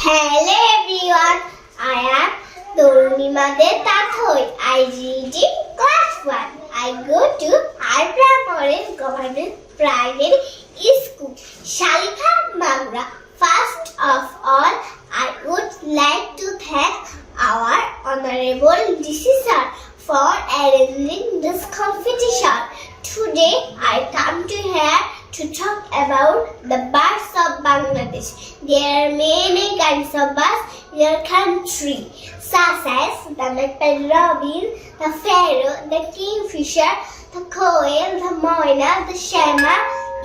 Hello everyone, I am Dornimade Tathoy. I read in class 1. I go to Arbra Moral Government Private School, Shalika Magra. First of all, I would like to thank our Honorable DC Sir for arranging this competition. Today, I come to here to talk about the birds of Bangladesh. There are many kinds of birds in our country, such as the magpie robin, the pharaoh, the kingfisher, the quail, the moina, the shama,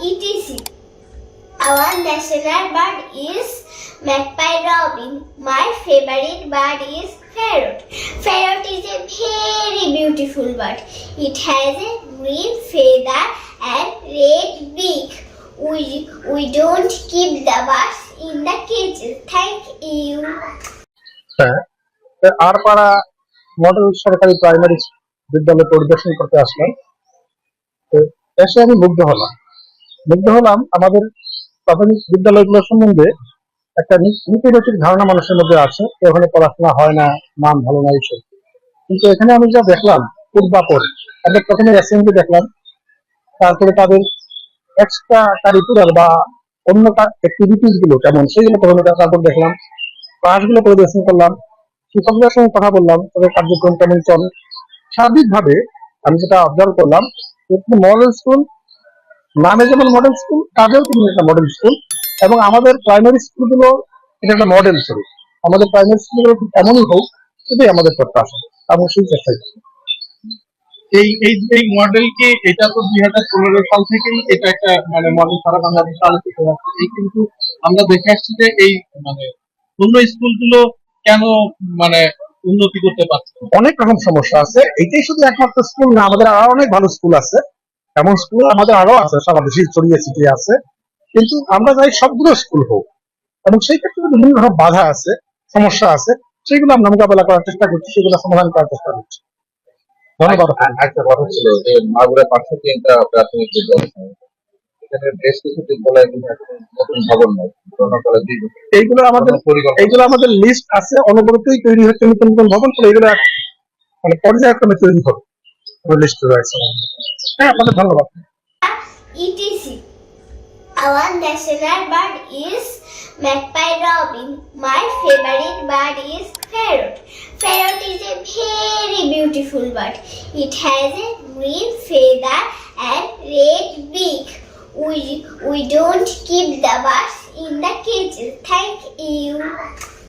etc. Our national bird is magpie robin. My favorite bird is parrot. Parrot is a very beautiful bird. It has a green feather and red beak. We, we don't keep the in the. Thank you. হ্যাঁ তো Arpara model সরকারি primary বিদ্যালয় পরিদর্শন করতে আসলাম তো এসে আমি মুগ্ধ হলাম মুগ্ধ হলাম আমাদের প্রাথমিক বিদ্যালয়গুলো সম্বন্ধে একটা নি- ধারণা মানুষের মধ্যে আছে ওখানে পড়াশোনা হয় না মান ভালো না এইসব কিন্তু এখানে আমি যা দেখলাম পূর্বাপর তাদের প্রথমে অ্যাসেম্বলি দেখলাম তারপরে তাদের এক্সট্রা কারিকুলার বা অন্য অ্যাক্টিভিটিসগুলো কেমন তারপর দেখলাম ক্লাসগুলো পরিদর্শন করলাম, শিক্ষকদের সঙ্গে কথা বললাম, তাদের কার্যক্রম কেমন সার্বিকভাবে আমি যেটা অবজার্ভ করলাম মডেল স্কুল নামে যেমন মডেল স্কুল কাজেও কিন্তু একটা মডেল স্কুল এবং আমাদের প্রাইমারি স্কুলগুলো এটা একটা মডেল স্কুল আমাদের প্রাইমারি স্কুলগুলো এমনই হোক, সেটাই আমাদের প্রত্যাশা এবং সেই চেষ্টাই। এই এই এই মডেলকে এটা তো দুই হাজার পনেরো সাল থেকেই এটা একটা মানে মডেল সারা বাংলাদেশে আলোচিত এই কিন্তু আমরা দেখে আসছি যে এই মানে অন্য স্কুলগুলো কেন মানে উন্নতি করতে পারছে অনেক রকম সমস্যা আছে। এটাই শুধু একমাত্র স্কুল না, আমাদের আরও অনেক ভালো স্কুল আছে। এমন স্কুল আমাদের আরও আছে সারা দেশে ছড়িয়ে ছিটিয়ে আছে। কিন্তু আমরা চাই সবগুলো স্কুল হোক। এবং সেই ক্ষেত্রে বিভিন্ন রকম বাধা আছে, সমস্যা আছে। সেগুলো আমরা মোকাবেলা করার চেষ্টা করছি, সেগুলো সমাধান করার চেষ্টা করছি। ধন্যবাদ একটা কথা ছিল যে মাগুরা পাঁচশো তিনটা প্রাথমিক বিদ্যালয় এখানে বেশ কিছু বিদ্যালয়ে নতুন ভবন নেই এইগুলো আমাদের এইগুলো আমাদের লিস্ট আছে অনবরতই তৈরি হচ্ছে নতুন নতুন ভবন তো এইগুলো মানে পর্যায়ক্রমে তৈরি হবে লিস্ট রয়েছে হ্যাঁ আপনাদের ধন্যবাদ etc. Our national bird is magpie robin. My favorite bird is parrot. Parrot is a very beautiful bird. It has a green feather and red beak. We, we don't keep the birds in the cages. Thank you.